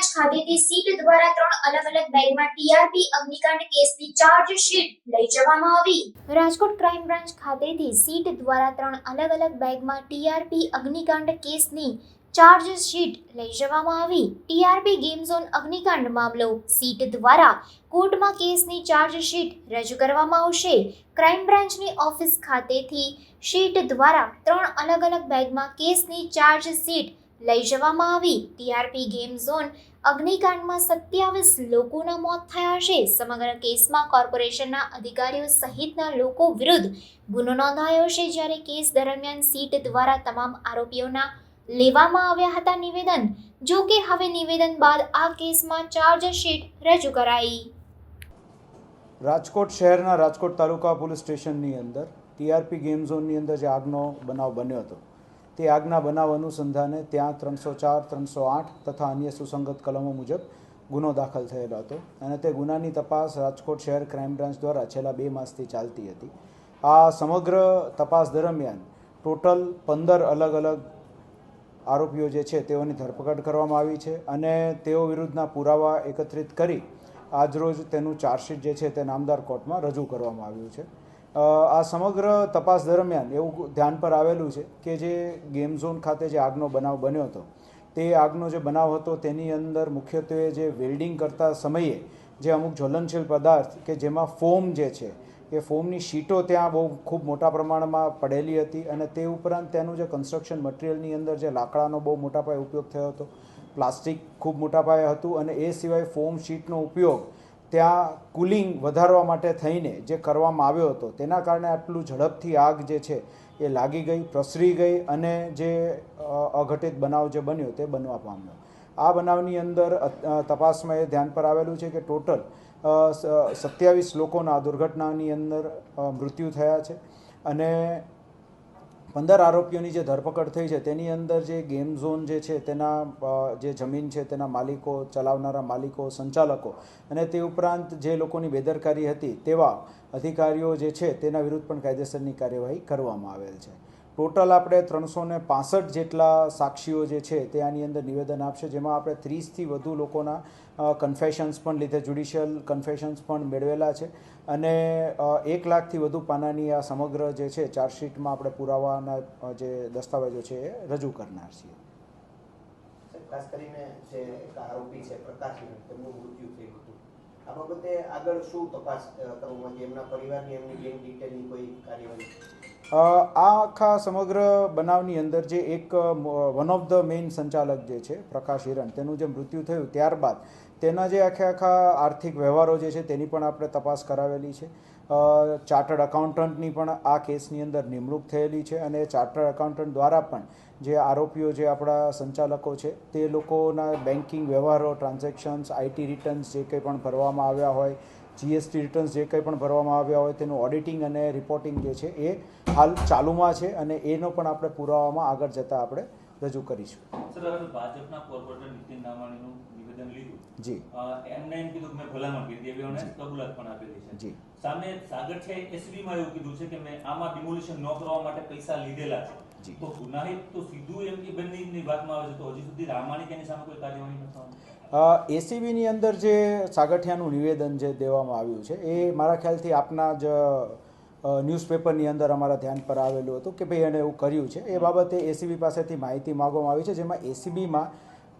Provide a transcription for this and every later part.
Branch ખાતેથી SIT દ્વારા ત્રણ અલગ અલગ બેગમાં ટીઆરપી, અગ્નિકાંડ કેસની ચાર્જશીટ લઈ જવામાં આવી. રાજકોટ ક્રાઇમ બ્રાન્ચ ખાતેથી સીટ દ્વારા ત્રણ અલગ અલગ બેગમાં ટીઆરપી, અગ્નિકાંડ કેસની ચાર્જશીટ લઈ જવામાં આવી. ટીઆરપી, ગેમ ઝોન, અગ્નિકાંડ મામલો સીટ દ્વારા કોર્ટમાં કેસની ચાર્જશીટ રજૂ કરવામાં આવશે. ક્રાઇમ બ્રાન્ચની ઓફિસ ખાતેથી શીટ દ્વારા ત્રણ અલગ અલગ બેગમાં કેસની ચાર્જ શીટ લઈ જવામાં આવી. ટીઆરપી ગેમ ઝોન અગ્નિકાંડમાં સત્યાવીસ લોકોના મોત થયા છે. સમગ્ર કેસમાં કોર્પોરેશનના અધિકારીઓ સહિતના લોકો વિરુદ્ધ ગુનો નોંધાયો છે. જ્યારે કેસ દરમિયાન સીટ દ્વારા તમામ આરોપીઓના લેવામાં આવ્યા હતા નિવેદન. જો કે હવે નિવેદન બાદ આ કેસમાં ચાર્જશીટ રજૂ કરાઈ. રાજકોટ શહેરના રાજકોટ તાલુકા પોલીસ સ્ટેશનની અંદર ટીઆરપી ગેમ ઝોનની અંદર જે આગનો બનાવ બન્યો હતો તે આગના બનાવ અનુસંધાને ત્યાં ત્રણસો ચાર, ત્રણસો આઠ તથા અન્ય સુસંગત કલમો મુજબ ગુનો દાખલ થયેલો હતો અને તે ગુનાની તપાસ રાજકોટ શહેર ક્રાઇમ બ્રાન્ચ દ્વારા છેલ્લા બે માસથી ચાલતી હતી. આ સમગ્ર તપાસ દરમિયાન ટોટલ પંદર અલગ અલગ આરોપીઓ જે છે તેઓની ધરપકડ કરવામાં આવી છે અને તેઓ વિરુદ્ધના પુરાવા એકત્રિત કરી આજરોજ તેનું ચાર્જશીટ જે છે તે નામદાર કોર્ટમાં રજૂ કરવામાં આવ્યું છે. આ સમગ્ર તપાસ દરમિયાન એવું ધ્યાન પર આવેલું છે કે જે ગેમ ઝોન ખાતે જે આગનો બનાવ બન્યો હતો, તે આગનો જે બનાવ હતો તેની અંદર મુખ્યત્વે જે વેલ્ડિંગ કરતા સમયે જે અમુક જ્વલનશીલ પદાર્થ કે જેમાં ફોમ જે છે, એ ફોમની શીટો ત્યાં બહુ ખૂબ મોટા પ્રમાણમાં પડેલી હતી અને તે ઉપરાંત તેનું જે કન્સ્ટ્રક્શન મટીરિયલની અંદર જે લાકડાનો બહુ મોટા પાયે ઉપયોગ થયો હતો, પ્લાસ્ટિક ખૂબ મોટા પાયે હતું અને એ સિવાય ફોમ શીટનો ઉપયોગ ત્યાં કુલિંગ વધારવા માટે થઈને જે કરવામાં આવ્યો હતો, તેના કારણે આટલું ઝડપથી આગ જે છે એ લાગી ગઈ, પ્રસરી ગઈ અને જે અઘટિત બનાવ જે બન્યો તે બનવા પામ્યો. આ બનાવની અંદર તપાસમાં એ ધ્યાન પર આવેલું છે કે ટોટલ સત્યાવીસ લોકોના દુર્ઘટનાની અંદર મૃત્યુ થયા છે અને પંદર આરોપીઓની જે ધરપકડ થઈ છે, તેની અંદર જે ગેમ ઝોન જે છે, તેના જે જમીન છે, તેના માલિકો, ચલાવનારા માલિકો, સંચાલકો અને તે ઉપરાંત જે લોકોની બેદરકારી હતી, તેવા અધિકારીઓ જે છે, તેના વિરુદ્ધ પણ કાયદેસરની કાર્યવાહી કરવામાં આવેલ છે. ટોટલ આપણે ત્રણસો ને પાસઠ જેટલા સાક્ષીઓ જે છે તે આની અંદર નિવેદન આપશે, જેમાં આપણે ત્રીસથી વધુ લોકોના કન્ફેશન્સ પણ લીધે જ્યુડિશિયલ કન્ફેશન્સ પણ મેળવેલા છે. અને એક લાખથી વધુ પાનાની આ સમગ્ર જે છે ચાર્જશીટમાં આપણે પુરાવાના જે દસ્તાવેજો છે એ રજૂ કરનાર છીએ. ખાસ કરીને જે આરોપી મૃત્યુ થયું હતું. આ બાબતે આગળ શું તપાસ કરવું? એમના પરિવારની એમની બેંક કોઈ કાર્યવાહી? આ આખા સમગ્ર બનાવની અંદર જે એક વન ઓફ ધ મેઇન સંચાલક જે છે, પ્રકાશ હિરણ, તેનું જે મૃત્યુ થયું ત્યારબાદ તેના જે આખે આખા આર્થિક વ્યવહારો જે છે તેની પણ આપણે તપાસ કરાવેલી છે. ચાર્ટર્ડ અકાઉન્ટન્ટની પણ આ કેસની અંદર નિમણૂક થયેલી છે અને ચાર્ટર્ડ અકાઉન્ટન્ટ દ્વારા પણ જે આરોપીઓ જે આપણા સંચાલકો છે તે લોકોના બેન્કિંગ વ્યવહારો, ટ્રાન્ઝેક્શન્સ આઈટી રિટર્ન્સ જે કંઈ પણ ભરવામાં આવ્યા હોય જીએસટી રિટર્ન્સ જે કંઈ પણ ભરવામાં આવ્યા હોય તેનું ઓડિટિંગ અને રિપોર્ટિંગ જે છે એ હાલ ચાલુમાં છે અને એનો પણ આપણે પુરાવામાં આગળ જતાં આપણે રજૂ કરીશું. સર ભાજપના કોર્પોરેટર નીતિન રામાણીનું નિવેદન લીધું. જી. એમને એમ કીધું કે મેં ભલામણ કરી એવી એમણે કબૂલાત પણ આપેલી છે. જી. સામે સાગર છે એવું કીધું છે કે મેં આમાં ડિમોલિશન ન કરવા માટે પૈસા લીધેલા જી. છે તો ગુનાહિત તો સીધું એમ કે બંનેની વાતમાં આવે છે. તો હજી સુધી રામાણી એની સામે કોઈ કાર્યવાહી નથી એસીબીની અંદર જે સાગઠિયાનું નિવેદન જે દેવામાં આવ્યું છે એ મારા ખ્યાલથી આપના જ ન્યૂઝપેપરની અંદર અમારા ધ્યાન પર આવેલું હતું કે ભાઈ એણે એવું કર્યું છે. એ બાબતે એસીબી પાસેથી માહિતી માગવામાં આવી છે, જેમાં એસીબીમાં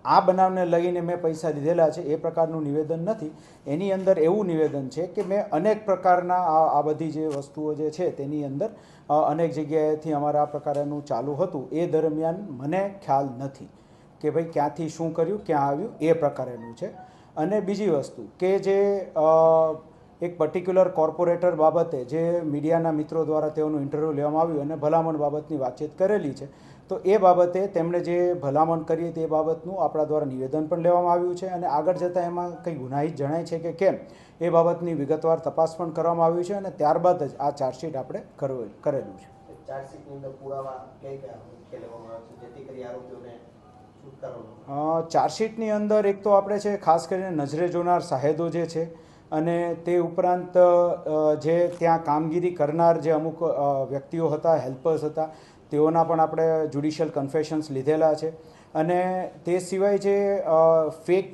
આ બનાવને લઈને મેં પૈસા દીધેલા છે, એ પ્રકારનું નિવેદન નથી. એની અંદર એવું નિવેદન છે કે મેં અનેક પ્રકારના આ આ બધી જે વસ્તુઓ જે છે તેની અંદર અનેક જગ્યાએથી અમારા આ પ્રકારનું ચાલુ હતું. એ દરમિયાન મને ખ્યાલ નથી કે ભાઈ ક્યાંથી શું કર્યું, ક્યાં આવ્યું, એ પ્રકારેનું છે. અને બીજી વસ્તુ કે જે એક પર્ટિક્યુલર કોર્પોરેટર બાબતે જે મીડિયાના મિત્રો દ્વારા તેઓનું ઇન્ટરવ્યૂ લેવામાં આવ્યું અને ભલામણ બાબતની વાતચીત કરેલી છે તો એ બાબતે તેમણે જે ભલામણ કરી તે બાબતનું આપણા દ્વારા નિવેદન પણ લેવામાં આવ્યું છે અને આગળ જતાં એમાં કંઈ ગુનાહિત જણાય છે કે કેમ એ બાબતની વિગતવાર તપાસ પણ કરવામાં આવી છે અને ત્યારબાદ જ આ ચાર્જશીટ આપણે કરેલું છે ચાર્જશીટની અંદર પુરાવા કઈ કયા લેવામાં આવે છે જેથી કરી આરોપીઓને છુટકારો મળે? અ, ચાર્જશીટની અંદર એક તો આપણે છે ખાસ કરીને નજરે જોનાર સાહેદો જે છે અને તે ઉપરાંત જે ત્યાં કામગીરી કરનાર જે અમુક વ્યક્તિઓ હતા, હેલ્પર્સ હતા, તેઓના પણ આપણે જ્યુડિશિયલ કન્ફેશન્સ લીધેલા છે. અને તે સિવાય જે ફેક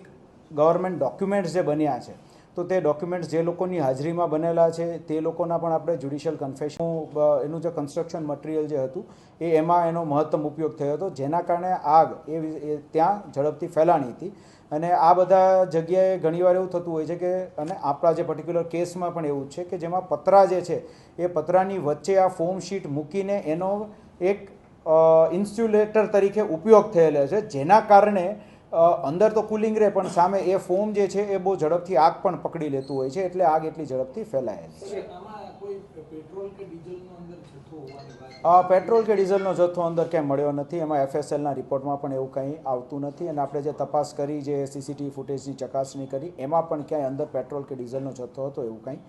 ગવર્મેન્ટ ડોક્યુમેન્ટ્સ જે બન્યા છે, તો તે ડોક્યુમેન્ટ્સ જે લોકોની હાજરીમાં બનેલા છે, તે લોકોના પણ આપણે જ્યુડિશિયલ કન્ફેશન એનું જે કન્સ્ટ્રક્શન મટીરિયલ જે હતું, એ એમાં એનો મહત્તમ ઉપયોગ થયો હતો. જેના કારણે આગ એ ત્યાં ઝડપથી ફેલાણી હતી. અને આ બધા જગ્યાએ ઘણીવાર એવું થતું હોય છે કે અને આપણા જે પર્ટિક્યુલર કેસમાં પણ એવું છે કે જેમાં પતરા જે છે, એ પતરાની વચ્ચે આ ફોમ શીટ મૂકીને એનો એક ઇન્સ્યુલેટર તરીકે ઉપયોગ થયેલો છે, જેના કારણે અંદર તો કુલિંગ રહે પણ સામે એ ફોમ જે છે એ બહુ ઝડપથી આગ પણ પકડી લેતું હોય છે, એટલે આગ એટલી ઝડપથી ફેલાયેલી છે. કોઈ પેટ્રોલ કે ડીઝલનો અંદર જથ્થો હોવાની પેટ્રોલ કે ડીઝલનો જથ્થો અંદર ક્યાંય મળ્યો નથી. એમાં એફએસએલના રિપોર્ટમાં પણ એવું કંઈ આવતું નથી અને આપણે જે તપાસ કરી જે સીસીટીવી ફૂટેજની ચકાસણી કરી એમાં પણ ક્યાંય અંદર પેટ્રોલ કે ડીઝલનો જથ્થો હતો એવું કંઈ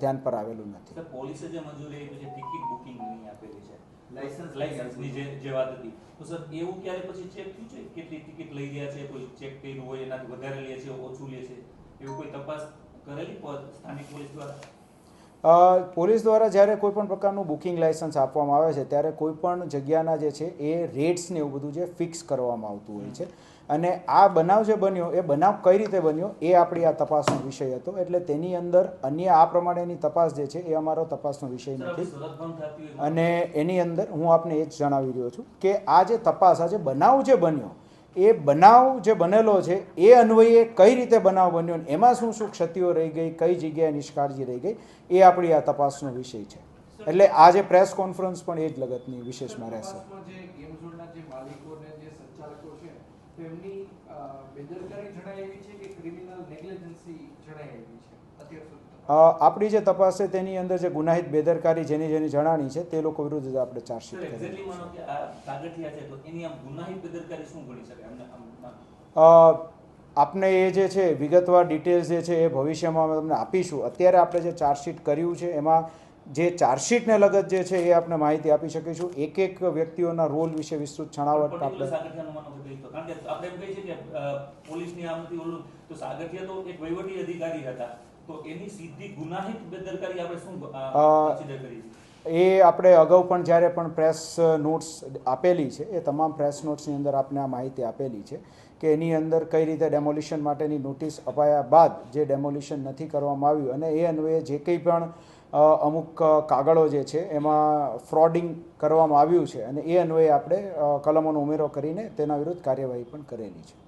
ધ્યાન પર આવેલું નથી. પોલીસે જે મંજૂરી આપી છે ટિકિટ બુકિંગની આપેલી છે લાયસન્સ લાયસન્સની જે જે વાત હતી. તો સર એવું ક્યારે પછી ચેક થયું છે? કેટલી ટિકિટ લઈ રહ્યા છે કોઈ ચેક કર્યું હોય એનાથી વધારે લે છે ઓછું લે છે? એવું કોઈ તપાસ કરેલી સ્થાનિક પોલીસ દ્વારા? પોલીસ દ્વારા જ્યારે કોઈ પણ પ્રકારનું બુકિંગ લાયસન્સ આપવામાં આવે છે ત્યારે કોઈ પણ જગ્યાના જે છે એ રેટ્સ ને એવું બધું જે ફિક્સ કરવામાં આવતું હોય છે. અને આ બનાવ જે બન્યો એ બનાવ કઈ રીતે બન્યો એ આપણી આ તપાસનો વિષય હતો. એટલે તેની અંદર અન્ય આ પ્રમાણેની તપાસ જે છે એ અમારો તપાસનો વિષય નથી. અને એની અંદર હું આપને એ જ જણાવી રહ્યો છું કે આ જે તપાસ આ જે બનાવ જે બન્યો એ બનાવ જે બનેલો છે, એ અન્વયે કઈ રીતે બનાવ બન્યો એમાં શું શું ક્ષતિઓ રહી ગઈ, કઈ જગ્યાએ નિષ્કાળજી રહી ગઈ, એ આપણી આ તપાસનો વિષય છે. એટલે આ જે પ્રેસ કોન્ફરન્સ પણ એ જ લગતની વિશેષમાં રહેશે. જે છે કે ક્રિમિનલ નેગ્લિજન્સી જણાઈ આવી છે અત્યાર સુધી અ, આપણી જે તપાસ છે તેની અંદર જે ગુનાહિત બેદરકારી જેની જેની જણાણી છે તે લોકો વિરુદ્ધ જ આપણે ચાર્જશીટ કરી એક્ઝેક્ટલી માનો કે આ કાગળિયા છે તો એની આમ ગુનાહિત બેદરકારી શું ગણી શકાય અમને આમ આમ. અ, આપને એ જે છે વિગતવાર ડિટેલ્સ જે છે એ ભવિષ્યમાં અમે તમને આપીશું. અત્યારે આપણે જે ચાર્જશીટ કર્યું છે એમાં જે ચાર્જશીટને લગત જે છે એ આપણે માહિતી આપી શકીશું. એક એક વ્યક્તિઓના રોલ વિશે વિસ્તૃત છણાવટ આપણે સાગઠિયાનું માનો કે તો. કારણ કે આપણે એમ કહીએ છીએ કે પોલીસની આમ ઓલું તો સાગઠિયા તો એક વહીવટી અધિકારી હતા. તો એની સીધી ગુનાહિત બેદરકારી આપણે શું કન્સિડર કરી એ આપણે અગાઉ પણ જ્યારે પણ પ્રેસ નોટ્સ આપેલી છે એ તમામ પ્રેસ નોટ્સની અંદર આપણે આ માહિતી આપેલી છે કે એની અંદર કઈ રીતે ડેમોલિશન માટેની નોટિસ અપાયા બાદ જે ડેમોલિશન નથી કરવામાં આવ્યું અને એ અન્વયે જે કંઈ પણ અમુક કાગળો જે છે એમાં ફ્રોડિંગ કરવામાં આવ્યું છે અને એ અન્વયે આપણે કલમોનો ઉમેરો કરીને તેના વિરુદ્ધ કાર્યવાહી પણ કરેલી છે.